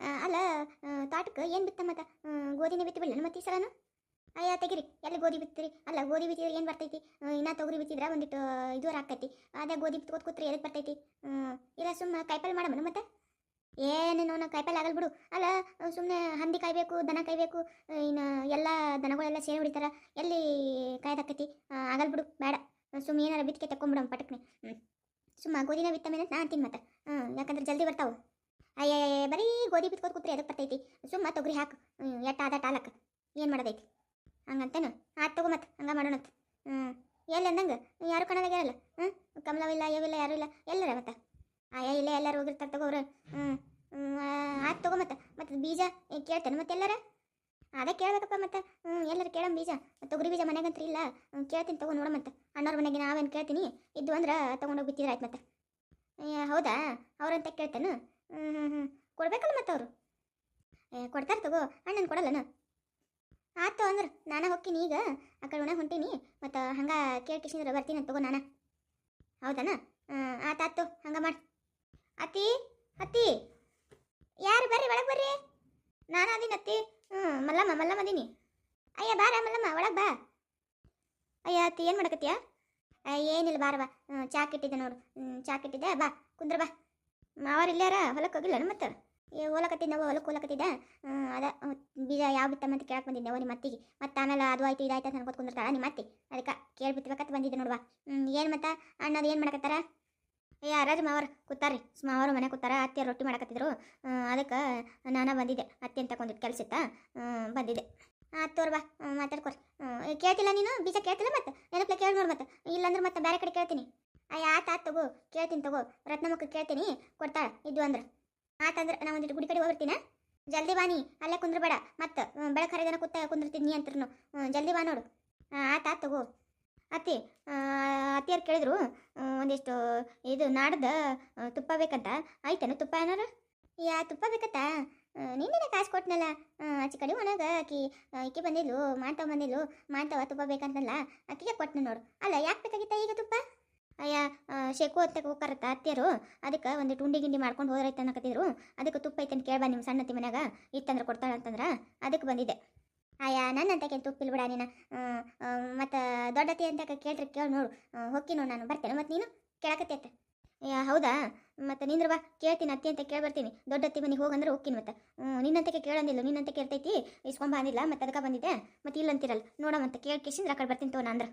ಅಲ್ಲ ತಾಟಕ್ಕೆ ಏನು ಬಿತ್ತ ಮತ್ತೆ? ಗೋಧಿನೇ ಬಿತ್ತಿ ಬಿಡಲ್ಲ ಮತ್ತೆ ಈ ಸಲನು? ಅಯ್ಯ, ತೆಗಿರಿ, ಎಲ್ಲಿ ಗೋಧಿ ಬಿತ್ತಿರಿ. ಅಲ್ಲ, ಗೋಧಿ ಬಿತ್ತಿದ್ರೆ ಏನು ಬರ್ತೈತಿ? ಇನ್ನ ತೊಗರಿ ಬಿತ್ತಿದ್ರೆ ಒಂದಿಟ್ಟು ಇದು ಆಕೈತಿ ಅದೇ ಗೋಧಿ ಬಿತ್ತು ಕೂತ್ರಿ ಎದಕ್ಕೆ ಬರ್ತೈತಿ? ಇಲ್ಲ ಸುಮ್ಮನೆ ಕಾಯಿಪಲ್ಲೆ ಮಾಡಮ್ಮ ಮತ್ತೆ? ಏನೇನೋ ನೋನ ಕಾಯಿಪಲ್ಲೆ ಆಗಲ್ ಬಿಡು. ಅಲ್ಲ ಸುಮ್ಮನೆ ಹಂದಿ ಕಾಯ್ಬೇಕು, ದನ ಕಾಯ್ಬೇಕು ಇನ್ನು ಎಲ್ಲ ದನಗಳೆಲ್ಲ ಸೇರಿ ಹೊಡಿತಾರ. ಎಲ್ಲಿ ಕಾಯ್ದಾಕೈತಿ ಆಗಲ್ ಬಿಡು, ಬೇಡ. ಸುಮ್ಮನೆ ಏನಾರ ಬಿತ್ಕೆ ತಕೊಂಬಿಡಮ್ ಪಟಕ್ನೆ. ಸುಮ್ಮ ಗೋಧಿನ ಬಿತ್ತ ಮೇಲೆ ನಾ ಮತ್ತೆ. ಹ್ಞೂ ಯಾಕಂದ್ರೆ ಜಲ್ದಿ ಬರ್ತಾವೆ. ಅಯ್ಯ ಬರೀ ಗೋಧಿ ಬಿತ್ಕೋತ ಕೂತ್ರೆ ಅದಕ್ಕೆ ಬರ್ತೈತಿ? ಸುಮ್ಮ ತೊಗರಿ ಹಾಕು. ಎಟ್ಟ ಆದ ಟಾಲಕ್ಕೆ ಏನು ಮಾಡೋದೈತಿ? ಹಂಗಂತೇನು? ಆತು ತಗೋ ಮತ್ತೆ ಹಂಗೆ ಮಾಡೋಣಂತ ಹ್ಞೂ ಎಲ್ಲಿ ಅಂದಂಗೆ? ಯಾರು ಕಾಣೋದಾಗಿರಲ್ಲ ಹ್ಞೂ ಕಮಲವಿಲ್ಲ, ಅಯ್ಯವಿಲ್ಲ, ಯಾರೂ ಇಲ್ಲ. ಎಲ್ಲರ ಮತ್ತೆ? ಅಯ್ಯ, ಇಲ್ಲ ಎಲ್ಲರೂ ಹೋಗಿರ್ತಾರೆ ತಗೋರು ಹ್ಞೂ ಆತು ತಗೋ ಮತ್ತೆ. ಮತ್ತೆ ಬೀಜ ಕೇಳ್ತೇನೆ ಮತ್ತೆ ಎಲ್ಲರ? ಅದೇ ಕೇಳ್ಬೇಕಪ್ಪ ಮತ್ತೆ. ಹ್ಞೂ ಎಲ್ಲರೂ ಕೇಳೋಣ ಬೀಜ. ತೊಗರಿ ಬೀಜ ಮನೆಗಂತ್ರ ಇಲ್ಲ. ಕೇಳ್ತೀನಿ ತಗೋ ನೋಡ ಮತ್ತೆ. ಅಣ್ಣವ್ರ ಮನೆಗೆ ನಾವೇನು ಕೇಳ್ತೀನಿ? ಇದ್ದು ಅಂದ್ರೆ ತೊಗೊಂಡೋಗಿ ಬಿತ್ತಿದ್ರೆ ಆಯ್ತು ಮತ್ತೆ. ಹೌದಾ? ಅವ್ರಂತ ಕೇಳ್ತೇನೆ? ಹ್ಞೂ ಹ್ಞೂ ಹ್ಞೂ ಕೊಡ್ಬೇಕಲ್ಲ ಮತ್ತೆ ಅವರು ಏ, ಕೊಡ್ತಾರೆ ತಗೋ, ಅಣ್ಣನ ಕೊಡಲ್ಲನ? ಆತು ಅಂದ್ರೆ, ನಾನು ಹೋಗ್ತೀನಿ ಈಗ. ಆ ಕಡೆ ಉಣ ಹೊಂಟೀನಿ, ಮತ್ತು ಹಂಗೆ ಕೇಳ್ಕಿಸಿದ್ರೆ ಬರ್ತೀನಿ ತಗೋ ನಾನು. ಹೌದನ? ಆತು ಆತು, ಹಂಗೆ ಮಾಡಿ. ಅತ್ತಿ ಅತ್ತಿ, ಯಾರು ಬರ್ರಿ, ಒಳಗೆ ಬರ್ರಿ? ನಾನು ಅದೀನಿ ಅತ್ತಿ. ಹ್ಞೂ ಮಲ್ಲಮ್ಮ ಮಲ್ಲಮ್ಮ ಅದೀನಿ. ಅಯ್ಯ, ಬಾರ, ಮಲ್ಲಮ್ಮ, ಒಳಗೆ ಬಾ. ಅಯ್ಯ, ಅತ್ತಿ, ಏನು ಮಾಡಕತ್ತೀಯ? ಏನಿಲ್ಲ ಬಾರವ ಬಾ ಚಾಕ್ ಕೆಟ್ಟಿದ್ದೆ ನೋಡು. ಚಾಕ್ ಚಾ ಕೆಟ್ಟಿದ್ದೆ, ಬಾ, ಕುಂದ್ರ ಬಾ. ಮಾವಾರ ಇಲ್ಲಾರ ಹೊಲಕ್ಕೆ ಹೋಗಿಲ್ಲ ಮತ್ತೆ ಹೋಲಕತ್ತಿದ್ದ ನಾವು ಹೊಲಕ್ಕೆ ಹೋಲಕತ್ತಿದ್ದ ಅದ ಬೀಜ ಯಾವ ಬಿತ್ತಮ್ಮ ಅಂತ ಕೇಳಕ್ಕೆ ಬಂದಿದ್ದೆ ನಿಮ್ಮ ಅತ್ತಿಗೆ ಮತ್ತೆ ಆಮೇಲೆ ಅದು ಆಯ್ತು ಇದಾಯ್ತು ಅಂತ ಅನ್ಕೋತ ಕುಂದಿರ್ತಾಳ ನಿಮ್ಮ ಅತ್ತಿ ಅದಕ್ಕೆ ಕೇಳ್ಬಿತ್ಬೇಕಂತ ಬಂದಿದ್ದೆ ನೋಡುವ. ಏನು ಮತ್ತೆ? ಅಣ್ಣದು ಏನು ಮಾಡಕತ್ತಾರ? ಏ ರಾಜ ಮಾವರ್, ಕೂತಾರ್ರಿ. ಮಾವರು ಮನೆ ಕೂತಾರ ಅತ್ತೆ ರೊಟ್ಟಿ ಮಾಡಕತ್ತಿದ್ರು. ಅದಕ್ಕೆ ನಾನು ಬಂದಿದ್ದೆ, ಅತ್ತೆ ಅಂತ ಕೊಂದಿದ್ದು ಕೆಲಸ ಇತ್ತ ಬಂದಿದ್ದೆ. ತೋರ್ ಬಾ ಮಾತಾಡ್ಕೊರಿ ಕೇಳ್ತಿಲ್ಲ ನೀನು? ಬೀಜ ಕೇಳ್ತಿಲ್ಲ ಮತ್ತೆ? ಏನಪ್ಪ ಕೇಳಿ ನೋಡು ಮತ್ತೆ. ಇಲ್ಲಾಂದ್ರೆ ಮತ್ತೆ ಬೇರೆ ಕಡೆ ಕೇಳ್ತೀನಿ. ಅಯ್ಯ ಆತ ಆತ ತಗೋ, ಕೇಳ್ತೀನಿ ತಗೋ. ರತ್ನಮ್ಮಕ್ಕ ಕೇಳ್ತೀನಿ, ಕೊಡ್ತಾಳ ಇದು ಅಂದ್ರೆ. ಆತಂದ್ರೆ ನಾ ಒಂದಿಟ್ಟು ಗುಡಿ ಕಡೆ ಹೋಗ್ಬಿಡ್ತೀನ? ಜಲ್ದಿ ಬಾನಿ ಅಲ್ಲೇ ಕುಂದ್ರಬೇಡ. ಮತ್ತೆ ಬೆಳಗ್ಗೆ ಹರಿದನ ಕೂತ ಕುಂದಿರ್ತೀನಿ ಅಂತಿರ್ನು. ಜಲ್ದಿ ಬಾ ನೋಡು. ಆತ ಆತ ತಗೋ. ಅತ್ತಿ ಅತ್ತಿಯರು ಕೇಳಿದ್ರು ಒಂದಿಷ್ಟು ಇದು ನಾಡ್ದ ತುಪ್ಪ ಬೇಕಂತ. ಆಯ್ತೇನು ತುಪ್ಪ ಏನಾರ? ಯಾ, ತುಪ್ಪ ಬೇಕತ್ತ? ನಿನ್ನೆ ಕಾಸು ಕೊಟ್ಟನಲ್ಲ ಆಚೆ ಕಡೆ ಒಣಗ ಆಕಿ ಬಂದಿಲ್ಲು ಬಂದಿದ್ಲು ಮಾಡ್ತಾವ ಬಂದಿದ್ಲು. ಮಾಡ್ತಾವ ತುಪ್ಪ ಬೇಕಂತಲ್ಲ ಆಕಿಗೆ ಕೊಟ್ಟನು ನೋಡು. ಅಲ್ಲ, ಯಾಕೆ ಬೇಕಾಗಿತ್ತ ಈಗ ತುಪ್ಪ? ಅಯ್ಯ ಶೇಕು ಹೊತ್ತಕ್ಕೆ ಹೋಗ್ತಾರತ್ತ ಅತ್ತೆಯರು? ಅದಕ್ಕೆ ಒಂದು ಟುಂಡಿ ಗಿಂಡಿ ಮಾಡ್ಕೊಂಡು ಹೋದ್ರೈತೆ ಅನ್ನಕತ್ತಿದ್ರು. ಅದಕ್ಕೆ ತುಪ್ಪ ಐತೆ ಅಂತ ಕೇಳ್ಬಾ ನಿಮ್ಮ ಸಣ್ಣತಿ ಮನ್ಯಾಗ. ಇತ್ತಂದ್ರೆ ಕೊಡ್ತಾಳೆ ಅಂತಂದ್ರೆ ಅದಕ್ಕೆ ಬಂದಿದ್ದೆ. ಅಯ್ಯ ಅಂತ ಕೇಳಿ ತುಪ್ಪಿಲ್ ಬಿಡ ನೀನು. ಮತ್ತು ದೊಡ್ಡತಿ ಅಂತ ಕೇಳ್ರಿ ಕೇಳಿ ನೋಡು. ಹೊಕ್ಕಿ ನೋಡು ನಾನು ಬರ್ತೇನೆ. ಮತ್ತು ನೀನು ಕೇಳಕತ್ತೈತೆ ಅಯ್ಯ, ಹೌದಾ? ಮತ್ತು ನಿಂದ್ರ ಬಾ. ಕೇಳ್ತೀನಿ ಅತ್ತಿ ಅಂತ ಕೇಳಿ ಬರ್ತೀನಿ. ದೊಡ್ಡತ್ತಿ ಮನೆಗೆ ಹೋಗಂದ್ರೆ ಹೋಗ್ತೀನಿ ಮತ್ತೆ. ನಿನ್ನಂತಕ್ಕೆ ಕೇಳಂದಿಲ್ಲ. ನಿನ್ನಂತ ಕೇಳ್ತೈತಿ ಇಸ್ಕೊಂಬಂದಿಲ್ಲ ಬಂದಿಲ್ಲ ಮತ್ತೆ ಅದಕ್ಕೆ ಬಂದಿದ್ದೆ. ಮತ್ತು ಇಲ್ಲಂತಿರಲ್ಲ. ನೋಡಮ್ಮ ಅಂತ ಕೇಳಿ ಕೇಸಿಂದ್ರೆ ಆ ಕಡೆ ಬರ್ತೀನಿ ತೋ ಅಂದ್ರೆ.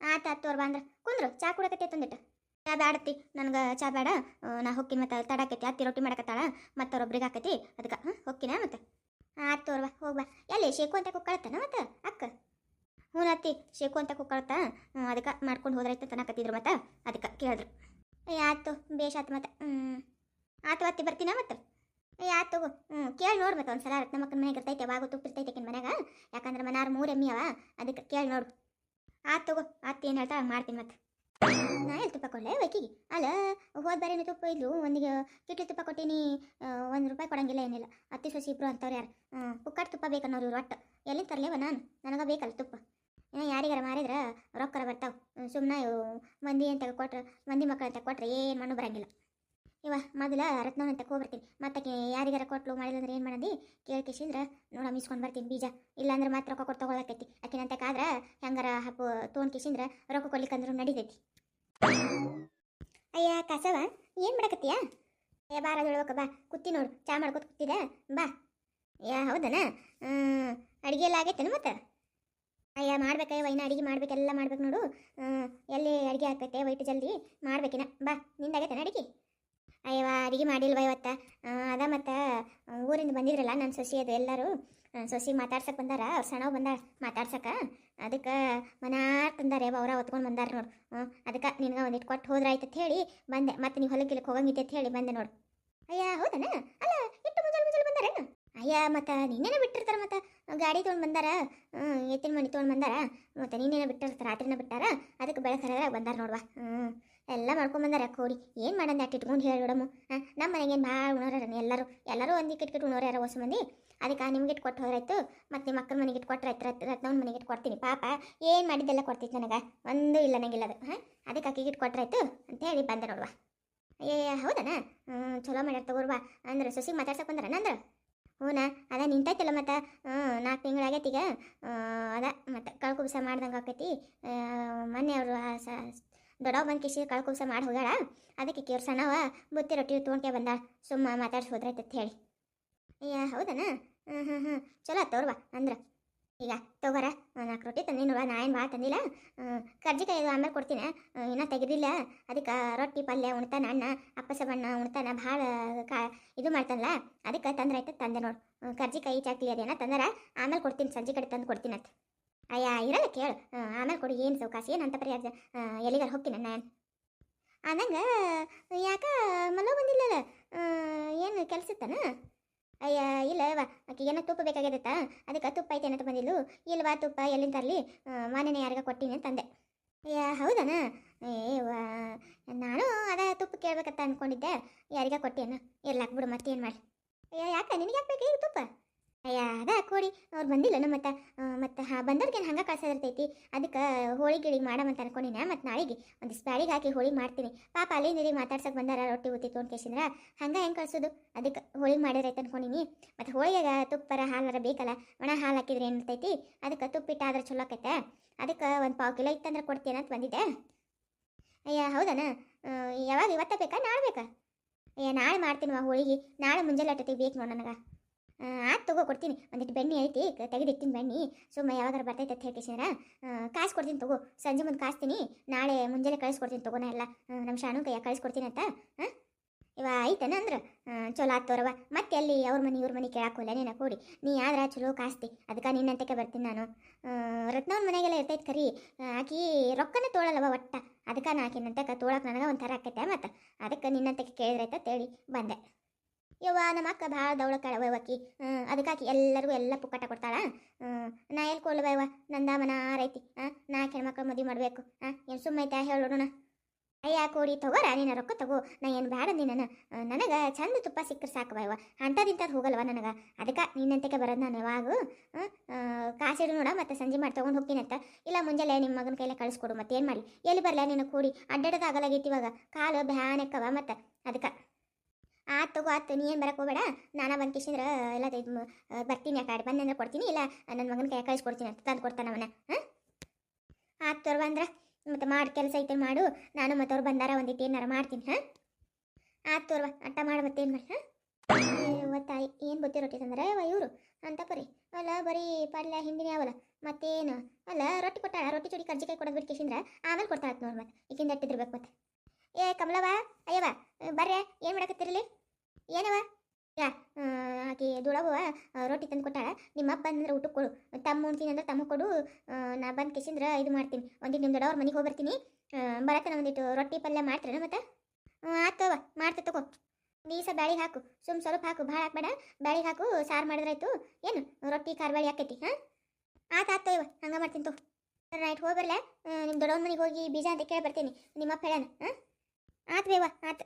ಆತ ತೋರ್ ಬಂದ್ರ ಕುಂದ್ರು, ಚಾ ಕುಡಕತ್ತೆ ತಂದಿಟ್ಟು. ಚಾ ಬ್ಯಾಡತ್ತಿ, ನನಗೆ ಚಾ ಬೇಡ ನಾ ಹೊಕ್ಕಿನ ಮತ್ತೆ ತಡಾಕೈತಿ ಅತ್ತಿ ರೊಟ್ಟಿ ಮಾಡಕತ್ತಾಳ ಮತ್ತೆ ಅವ್ರೊಬ್ರಿಗೆ ಹಾಕತಿ ಅದಕ್ಕೆ ಹಾಂ ಹೊಕ್ಕಿನ ಮತ್ತೆ. ಆತು ಬಾ ಹೋಗ್ಬಾ ಎಲ್ಲಿ ಶೇಕು ಅಂತ ಕುಕ್ಕಳತ್ತನ ಮತ್ತೆ, ಅಕ್ಕ? ಹ್ಞೂ ಅತ್ತಿ ಶೇಕು ಅಂತ ಕುಕ್ಕಳತ್ತ. ಅದಕ್ಕೆ ಮಾಡ್ಕೊಂಡು ಹೋದ್ರೈತೆ ತನಕತ್ತಿದ್ರು ಮತ್ತೆ ಅದಕ್ಕೆ ಕೇಳಿದ್ರು. ಏ ಆಯ್ತು ಬೇಷ್ ಆತು ಮತ್ತೆ ಹ್ಞೂ ಆತು ಅತ್ತಿ, ಬರ್ತೀನ ಮತ್ತೆ? ಏ ಆಯ್ತು ಹ್ಞೂ ಕೇಳಿ ನೋಡು ಮತ್ತೆ ಒಂದ್ಸಲ ರತ್ನಮ್ಮಕ್ಕನ ಮನೆಗೆ ಇರ್ತೈತೆ ಬಾಗು ತುಪ್ಪ ಇರ್ತೈತೆ ಆಕಿನ ಮನ್ಯಾಗ. ಯಾಕಂದ್ರೆ ಮನಾರು ಮೂರು ಎಮ್ಮಿ ಅವ ಅದಕ್ಕೆ ಕೇಳಿ ನೋಡು. ಆತು ತಗೋ, ಆತ್ ಏನು ಹೇಳ್ತಾ ಮಾಡ್ತೀನಿ ಮತ್ತೆ. ನಾ ಎಲ್ಲಿ ತುಪ್ಪ ಕೊಡಲೆ, ವೈಕಿಗೆ? ಅಲ್ಲ, ಹೋದ ಬಾರಿನ ತುಪ್ಪ ಇದ್ಲು, ಒಂದಿಗೆ ಕಿಟ್ಲಿ ತುಪ್ಪ ಕೊಟ್ಟೀನಿ ಒಂದು ರೂಪಾಯಿ ಕೊಡಂಗಿಲ್ಲ ಏನಿಲ್ಲ. ಅತ್ತಿ ಸೊಸಿ ಇಬ್ರು ಅಂತವ್ರು ಯಾರು? ಪುಕ್ಕಾಟ್ ತುಪ್ಪ ಬೇಕನ್ನೋರು ಇವ್ರು ಒಟ್ಟು ಎಲ್ಲಿಂದ ತರಲೇವ ನಾನು? ನನಗೆ ಬೇಕಲ್ಲ ತುಪ್ಪ. ಏನೋ ಯಾರಿಗಾರ ಮಾರಿದ್ರೆ ರೊಕ್ಕರ ಬರ್ತಾವೆ. ಸುಮ್ಮನೆ ಮಂದಿ ಅಂತ ಕೊಟ್ರೆ, ಮಂದಿ ಮಕ್ಕಳು ಅಂತ ಕೊಟ್ರೆ ಏನು ಮಣ್ಣು ಬರಂಗಿಲ್ಲ. ಇವ, ಮೊದಲ ರತ್ನ ಅಂತ ಹೋಗ್ಬರ್ತೀನಿ. ಮತ್ತೆ ಯಾರಿಗಾರ ಕೊಟ್ಲು ಮಾಡಿಲ್ಲ ಏನು ಮಾಡದಿ? ಕೇಳ್ಕಿಸಿದ್ರೆ ನೋಡ ಇಸ್ಕೊಂಡು ಬರ್ತೀನಿ ಬೀಜ. ಇಲ್ಲಾಂದ್ರೆ ಮತ್ತೆ ರೊಕ್ಕ ಕೊಟ್ಟು ತಗೊಳಕೈತಿ ಕಾದ್ರೆ ಹೆಂಗಾರ ಹಾಕು ತೊಗೊಂಡು ಕಿಸಿಂದ್ರೆ ರೊಕ್ಕ ಕೊಡ್ಲಿಕ್ಕಂದ್ರೂ ನಡಿತೈತಿ. ಅಯ್ಯ, ಕಸವ, ಏನು ಮಾಡಕತ್ತೀಯ? ಏ, ಬಾರ ಹೇಳ್ಬೇಕ ಬಾ. ಕುತ್ತಿ ನೋಡು. ಚಾ ಮಾಡ್ಕೊತ ಕುತ್ತಿದ ಬಾ. ಯಾ ಹೌದನ? ಅಡಿಗೆ ಎಲ್ಲ ಆಗೈತೇನು ಮತ್ತೆ? ಅಯ್ಯ ಮಾಡ್ಬೇಕಯ್ಯ ಅಡುಗೆ ಮಾಡ್ಬೇಕೆಲ್ಲ ಮಾಡ್ಬೇಕು ನೋಡು. ಎಲ್ಲಿ ಅಡಿಗೆ ಆಗ್ತೈತೆ, ವೈಟ್ ಜಲ್ದಿ ಮಾಡ್ಬೇಕಿನ ಬಾ, ನಿಂದಾಗೈತೇನ ಅಡುಗೆ? ಅಯ್ಯವ ಅಡುಗೆ ಮಾಡಿಲ್ವ ಇವತ್ತ? ಅದ ಮತ್ತು ಊರಿಂದ ಬಂದಿದ್ರಲ್ಲ ನನ್ನ ಸೊಸಿ ಅದು ಎಲ್ಲರೂ. ಸೊಸಿ ಮಾತಾಡ್ಸಕ್ಕೆ ಬಂದಾರ, ಅವ್ರು ಸಣ್ಣವ್ ಬಂದಾರ ಮಾತಾಡ್ಸಕ್ಕೆ ಅದಕ್ಕೆ ಮನಾರ್ ತಂದಾರೆ ಅವ್ರ ಹೊತ್ಕೊಂಡು ಬಂದಾರ ನೋಡು. ಹ್ಞೂ ಅದಕ್ಕೆ ನಿನ್ಗೆ ಒಂದಿಟ್ಟು ಕೊಟ್ಟು ಹೋದ್ರಾಯ್ತು ಅಂತ ಹೇಳಿ ಬಂದೆ. ಮತ್ತೆ ನೀವು ಹೊಲಕ್ಕೆ ಇಲ್ಲಕ್ಕೆ ಹೋಗಂಗಿದ್ದೆ ಅಂತ ಹೇಳಿ ಬಂದೆ ನೋಡು. ಅಯ್ಯ, ಹೌದನ? ಅಲ್ಲ, ಇಟ್ಟು ಮುಂಜಾನೆ ಮುಂಜಾನೆ ಬಂದಾರೇನು? ಅಯ್ಯ, ಮತ್ತು ನಿನ್ನೆನೇ ಬಿಟ್ಟಿರ್ತಾರೆ ಮತ್ತು? ಗಾಡಿ ತೊಗೊಂಡು ಬಂದಾರ? ಎತ್ತಿನ ಮನೆ ತೊಗೊಂಡು ಬಂದಾರ? ಮತ್ತು ನಿನ್ನೆನೇ ಬಿಟ್ಟಿರ್ತಾರ, ರಾತ್ರಿನ ಬಿಟ್ಟಾರ? ಅದಕ್ಕೆ ಬೆಳಗ್ಗೆ ಬಂದಾರ ನೋಡ್ವಾ. ಹ್ಞೂ ಎಲ್ಲ ಮಾಡ್ಕೊಂಡ್ ಬಂದಾರ, ಕೋಡಿ. ಏನು ಮಾಡೋಣ ಅಟ್ಟು ಇಟ್ಕೊಂಡು ಹೇಳಿಬಿಡಮ್ಮ ಬಿಡಮು ಹಾಂ ನಮ್ಮ ಮನೆಗೆ ಏನು ಭಾಳ ಉಣೋರ ಎಲ್ಲರೂ. ಎಲ್ಲರೂ ಒಂದು ಇಟ್ಟು ಉಣೋರು ಯಾರೋ ಹೊಸ ಮಂದಿ. ಅದಕ್ಕೆ ನಿಮ್ಗೆ ಇಟ್ಟು ಕೊಟ್ಟು ಹೋರಾಯ್ತು ಮತ್ತು ಅಕ್ಕನ ಮನೆಗೆ ಇಟ್ಟು ಕೊಟ್ಟರೆ ಆಯ್ತು ರತ್ ರತ್ನವನ ಮನೆಗೆ ಇಟ್ಟು ಕೊಡ್ತೀನಿ. ಪಾಪ, ಏನು ಮಾಡಿದ್ದೆಲ್ಲ ಕೊಡ್ತೈತೆ ನನಗೆ? ಒಂದು ಇಲ್ಲ ನನಗಿಲ್ಲ ಅದು ಹಾಂ? ಅದಕ್ಕೆ ಅಕ್ಕಿಗೆ ಇಟ್ಟು ಕೊಟ್ರಾಯ್ತು ಅಂತ ಹೇಳಿ ಬಂದೆ ನೋಡುವ. ಏ, ಹೌದನ? ಚಲೋ ಮಾಡ್ಯಾರ ತಗೋರ್ವಾ ಅಂದ್ರೆ. ಸೊಸಿಗೆ ಮಾತಾಡ್ಸಕ್ಕೆ ಬಂದಾರ ಅಂದ್ರೆ ಹ್ಞೂನ ಅದ ನಿಂತೈತಿಲ್ಲ ಮತ್ತು? ನಾಲ್ಕು ತಿಂಗಳಾಗೈತಿ ಈಗ. ಅದ, ಮತ್ತು ಕಳ್ಕುಬ್ಸ ಮಾಡ್ದಂಗೆ ಆಕೈತಿ. ಮೊನ್ನೆ ಅವರು ದೊಡ್ಡವ ಬಂದು ಕಿಶಿ ಕಳ್ಕುಬ್ಸ ಮಾಡಿ ಹೋಗ್ಯಾಳ. ಅದಕ್ಕೆ ಕೇರ್ ಸಣ್ಣವ ಬುತ್ತಿ ರೊಟ್ಟಿ ತೊಗೊಂಡ್ಕೆ ಬಂದ ಸುಮ್ಮ ಮಾತಾಡ್ಸಿ ಅಂತ ಹೇಳಿ. ಅಯ್ಯ ಹೌದನ? ಹ್ಞೂ ಹ್ಞೂ ಹ್ಞೂ ಚಲೋ ತೋರ್ವ ಅಂದ್ರೆ. ಈಗ ತಗೋರ ನಾಲ್ಕು ರೊಟ್ಟಿ ತಂದಿನ ನಾ ಏನು ಭಾಳ ತಂದಿಲ್ಲ. ಕರ್ಜಿಕಾಯಿ ಇದು ಆಮೇಲೆ ಕೊಡ್ತೀನಿ. ಇನ್ನೂ ತೆಗೆದಿಲ್ಲ. ಅದಕ್ಕೆ ರೊಟ್ಟಿ, ಪಲ್ಯ, ಉಣ್ತಾನ ಅಣ್ಣ ಅಪ್ಪಸ ಬಣ್ಣ, ಉಣ್ತಾನ, ಭಾಳ ಕಾ ಇದು ಮಾಡ್ತಾನಲ್ಲ, ಅದಕ್ಕೆ ತಂದ್ರಾಯ್ತು ತಂದೆ ನೋಡು. ಕರ್ಜಿಕಾಯಿ ಚಾಕ್ಲಿ ಅದೇನ ತಂದರ, ಆಮೇಲೆ ಕೊಡ್ತೀನಿ, ಸಂಜೆ ಕಡೆ ತಂದು ಕೊಡ್ತೀನಿ ಅಂತ. ಅಯ್ಯ, ಇರಲ್ಲ ಕೇಳು. ಆಮೇಲೆ ಕೊಡಿ ಏನು ಸೌಕಾಸಿ ಏನು ಅಂತ ಪರಿಹಾರ ಎಲ್ಲಿಗಾರ ಹೋಗ್ತೀನಿ ನಾನು. ಅಂದಂಗೆ ಯಾಕ ಮಲೋ ಬಂದಿಲ್ಲಲ್ಲ ಏನು ಕೆಲ್ಸತ್ತನ ಅಯ್ಯ, ಇಲ್ಲ ವಾ, ಆಕೆ ಏನೋ ತುಪ್ಪ ಬೇಕಾಗ್ಯದತ್ತ, ಅದಕ್ಕೆ ತುಪ್ಪ ಐತೆ ಏನಂತ ಬಂದಿಲ್ಲ ಇಲ್ವಾ ತುಪ್ಪ ಎಲ್ಲಿಂದ ತರಲಿ? ಮಾನೇನೆ ಯಾರಿಗ ಕೊಟ್ಟಿನಿ ಅಂತಂದೆ ಅಯ್ಯ, ಹೌದನ? ಏವಾ ನಾನು ಅದ ತುಪ್ಪ ಕೇಳ್ಬೇಕಂತ ಅನ್ಕೊಂಡಿದ್ದೆ. ಯಾರಿಗ ಕೊಟ್ಟೇನ ಇರ್ಲಾಕ್ ಬಿಡು, ಮತ್ತೇನು ಮಾಡಿ ಅಯ್ಯ, ಯಾಕೆ, ನಿನಗೆ ಯಾಕೆ ಬೇಕು ಈಗ ತುಪ್ಪ? ಅಯ್ಯ, ಅದ ಕೊಡಿ ಅವ್ರು ಬಂದಿಲ್ಲನ ಮತ್ತು ಮತ್ತೆ ಹಾ ಬಂದವ್ರಿಗೇನು ಹಂಗೆ ಕಳ್ಸೋದಿರ್ತೈತಿ? ಅದಕ್ಕೆ ಹೋಳಿ ಗಿಳಿಗೆ ಮಾಡಮಂತ ಅನ್ಕೊಂಡಿನ ಮತ್ತು ನಾಳೆಗೆ ಒಂದು ಬ್ಯಾಳಿಗೆ ಹಾಕಿ ಹೋಳಿ ಮಾಡ್ತೀನಿ. ಪಾಪ ಅಲ್ಲಿ ನೀರಿಗೆ ಮಾತಾಡ್ಸಕ್ಕೆ ಬಂದಾರ, ರೊಟ್ಟಿ ಉತ್ತಿ ತೊಗೊಂಡು ಕೇಸಿಂದ್ರ. ಹಂಗೆ ಹೆಂಗೆ ಕಳ್ಸೋದು? ಅದಕ್ಕೆ ಹೋಳಿ ಮಾಡಿರೈತೆ ಅನ್ಕೊಂಡಿನಿ. ಮತ್ತು ಹೋಳಿಗೆ ತುಪ್ಪರ ಹಾಲರ ಬೇಕಲ್ಲ, ಒಣ ಹಾಲು ಹಾಕಿದ್ರೆ ಏನು ಏನಿರ್ತೈತಿ? ಅದಕ್ಕೆ ತುಪ್ಪಿಟ್ಟಾದ್ರೆ ಚಲೋ ಆಕೈತೆ. ಅದಕ್ಕೆ ಒಂದು ಪಾವು ಕಿಲೋ ಇತ್ತಂದ್ರೆ ಕೊಡ್ತೀನಿ ಅಂತ ಬಂದಿದ್ದೆ. ಅಯ್ಯ, ಹೌದನ? ಯಾವಾಗ ಇವತ್ತ ಬೇಕಾ, ನಾಳೆ ಬೇಕಾ? ಅಯ್ಯ, ನಾಳೆ ಮಾಡ್ತೀನಿ ವಾ ಹೋಳಿಗೆ? ನಾಳೆ ಮುಂಜಾನೆ ಅಟ್ಟತಿ ಬೇಕು ನೋಡಿ ನನಗೆ. ಆಯ್ತು ತಗೋ, ಕೊಡ್ತೀನಿ. ಒಂದಿಟ್ಟು ಬೆಣ್ಣೆ ಐತಿ ತೆಗೆದಿಟ್ಟಿನ ಬೆಣ್ಣೆ. ಸುಮ್ಮ ಯಾವಾಗಾರ ಬರ್ತೈತೆ ಅಂತ ಹೇಳ್ಕೇಸಿದ್ರ ಕಾಸು ಕೊಡ್ತೀನಿ ತಗೋ. ಸಂಜೆ ಮುಂದೆ ಕಾಸ್ತೀನಿ ನಾಳೆ ಮುಂಜಾನೆ ಕಳಿಸ್ಕೊಡ್ತೀನಿ ತಗೋನ ಎಲ್ಲ. ನಮ್ಮ ಶಾಣು ಕೈಯ ಕಳಿಸ್ಕೊಡ್ತೀನಿ ಅಂತ. ಹಾಂ? ಇವ ಐತನ ಅಂದ್ರೆ? ಚಲೋ ಆತ್ತೋರವ ಮತ್ತೆ ಅಲ್ಲಿ ಅವ್ರ ಮನೆ, ಇವ್ರ ಮನೆ ಕೇಳಾಕೋಲ್ಲ ನೀನು ಕೂಡಿ. ನೀ ಆದ್ರೆ ಚಲೋ ಕಾಸ್ತಿ ಅದಕ್ಕೆ ನಿನ್ನಂತಕ್ಕೆ ಬರ್ತೀನಿ ನಾನು. ರತ್ನವ್ರ ಮನೆಗೆಲ್ಲ ಇರ್ತೈತೆ ಕರಿ. ಆಕಿ ರೊಕ್ಕನೇ ತೋಳಲ್ಲವ ಒಟ್ಟ. ಅದಕ್ಕೆ ನಾ ಆಕಿನಂತಕ್ಕೆ ತೋಳಕ್ಕೆ ನನಗೆ ಒಂಥರ ಆಕೈತೆ ಮತ್ತು. ಅದಕ್ಕೆ ನಿನ್ನಂತಕ್ಕೆ ಕೇಳಿದ್ರೈತ ತೇಳಿ ಬಂದೆ. ಯವ್ವ ನಮ್ಮ ಅಕ್ಕ ಭಾಳ ದೌಳಕ್ಕಾಳವ ಆಕಿ ಅದಕ್ಕೆ ಆಕಿ ಎಲ್ಲರಿಗೂ ಎಲ್ಲ ಪುಕ್ಕಟ ಕೊಡ್ತಾಳ? ನಾ ಎಲ್ಲಿ ಕೊಡ್ಲವ ನಂದ ಮನ ಆರೈತಿ. ನಾ ನಾಲ್ಕು ಹೆಣ್ಮಕ್ಳು ಮದುವೆ ಮಾಡಬೇಕು. ಏನು ಸುಮ್ಮೈತಾ ಹೇಳೋಣ ಅಯ್ಯ, ಕೋಡಿ ತಗೋರ ನೀನು ರೊಕ್ಕ ತಗೋ. ನಾ ಏನು ಬೇಡ ನೀನು ನನಗೆ ಚಂದ ತುಪ್ಪ ಸಿಕ್ಕರೆ ಸಾಕು ಬಾಯ್ವ ಅಂಥದಿಂಥದ್ದು ಹೋಗಲ್ವ ನನಗೆ? ಅದಕ್ಕೆ ನಿನ್ನಂತಕ್ಕೆ ಬರೋದು ನಾನು ಯಾವಾಗ. ಕಾಸಿಡು ನೋಡ, ಮತ್ತೆ ಸಂಜೆ ಮಾಡಿ ತೊಗೊಂಡು ಹೋಗ್ತೀನಂತ ಇಲ್ಲ, ಮುಂಜಾನೆ ನಿಮ್ಮ ಮಗನ ಕೈಲೇ ಕಳಿಸ್ಕೊಡು ಮತ್ತೆ ಏನು ಮಾಡಲಿ ಎಲ್ಲಿ ಬರಲ್ಲ ನೀನು ಕೂಡಿ? ಅಡ್ಡಾಡೋದಾಗಲಾಗೈತಿ ಇವಾಗ. ಕಾಲು ಬ್ಯಾನಕ್ಕವ ಮತ್ತೆ. ಅದಕ್ಕೆ. ಆತ್ ತಗೋ, ಆತು ನೀ ಏನು ಬರಕ್ಕೆ ಹೋಗಬೇಡ. ನಾನು ಬಂದು ಕಿಶಿಂದ್ರ ಎಲ್ಲ ಬರ್ತೀನಿ ಯಾಕೆ ಕಡೆ ಬಂದಂದ್ರೆ ಕೊಡ್ತೀನಿ, ಇಲ್ಲ ನನ್ನ ಮಗನ ಕೈ ಕಳಿಸ್ಕೊಡ್ತೀನಿ ಅಂತ ತಂದು ಕೊಡ್ತಾನೆ ಅವನ. ಹಾಂ? ಆತು ತೋರ್ ಅಂದ್ರೆ ಮತ್ತೆ ಮಾಡಿ ಕೆಲಸ ಐತೆ ಮಾಡು. ನಾನು ಮತ್ತೆ ಅವ್ರು ಬಂದಾರ ಒಂದಿಟ್ಟು ಏನಾರ ಮಾಡ್ತೀನಿ, ಹಾಂ? ಆತು ತೋರ್ವ ಅಟ್ಟ ಮಾಡಿ ಮತ್ತೇನು ಮಾಡಿ ಹಾಂ? ತಾಯಿ, ಏನು ಬುತ್ತಿ ರೊಟ್ಟಿ ತಂದ್ರೆ? ಇವರು. ಅಂತ ಪರಿ. ಅಲ್ಲ, ಬರೀ ಪಲ್ಯ ಹಿಂದಿನ ಯಾವಲ್ಲ ಮತ್ತೇನು? ಅಲ್ಲ, ರೊಟ್ಟಿ ಕೊಟ್ಟಾಳ, ರೊಟ್ಟಿ ಚೂಡಿ ಕರ್ಜಿಕಾಯಿ ಕೊಡೋದು ಬಿಟ್ಟು ಕಿಶಿಂದ್ರ. ಆಮೇಲೆ ಆಯ್ತು ನೋಡಿ ಮತ್ತೆ. ಈಗಿಂದ ಅಟ್ಟಿದ್ರಬೇಕು ಮತ್ತೆ. ಏ ಕಮಲವ ಅಯ್ಯವ ಬರ್ರೆ, ಏನು ಮಾಡಕತ್ತಿರಲಿ ಏನವ ಯಾ ಆಕಿ ದುಳವ ರೊಟ್ಟಿ ತಂದು ಕೊಟ್ಟಾಳ. ನಿಮ್ಮ ಅಪ್ಪ ಅಂದ್ರೆ ಊಟಕ್ಕೆ ಕೊಡು. ತಮ್ಮ ಉಣ್ತೀನಿ ಅಂದ್ರೆ ತಮ್ಮ ಕೊಡು. ನಾ ಬಂದು ಕೆಸಿಂದ್ರ ಇದು ಮಾಡ್ತೀನಿ. ಒಂದಿಟ್ಟು ನಿಮ್ಮ ದೊಡ್ಡವ್ರ ಮನೆಗೆ ಹೋಗ್ಬರ್ತೀನಿ. ಬರತ್ತೆ ಒಂದಿಟ್ಟು ರೊಟ್ಟಿ ಪಲ್ಯ ಮಾಡ್ತೀರೇನು ಮತ್ತೆ? ಆತವ ಮಾಡ್ತ ತಗೋ. ನೀಸ ಬ್ಯಾಳಿ ಹಾಕು. ಸುಮ್ ಸ್ವಲ್ಪ ಹಾಕು, ಭಾಳ ಹಾಕ್ಬೇಡ. ಬ್ಯಾಳಿ ಹಾಕು, ಸಾರು ಮಾಡಿದ್ರಾಯ್ತು ಏನು, ರೊಟ್ಟಿ ಖಾರ ಬ್ಯಾಳಿ ಹಾಕೈತಿ ಹಾಂ? ಆತ ಆತ ಇವ ಹಂಗೆ ಮಾಡ್ತೀನಿ ತಗೋ. ನೈಟ್ ಹೋಗಿ ನಿಮ್ಮ ದೊಡ್ಡವ್ರ ಮನೆಗೆ ಹೋಗಿ ಬೀಜ ಅಂತ ಕೇಳಿ ಬರ್ತೀನಿ. ನಿಮ್ಮ ಅಪ್ಪ ಹೇಳ್ಯಾನ, ಹಾಂ? ಆತ್ ಬೇವ ಆತ್.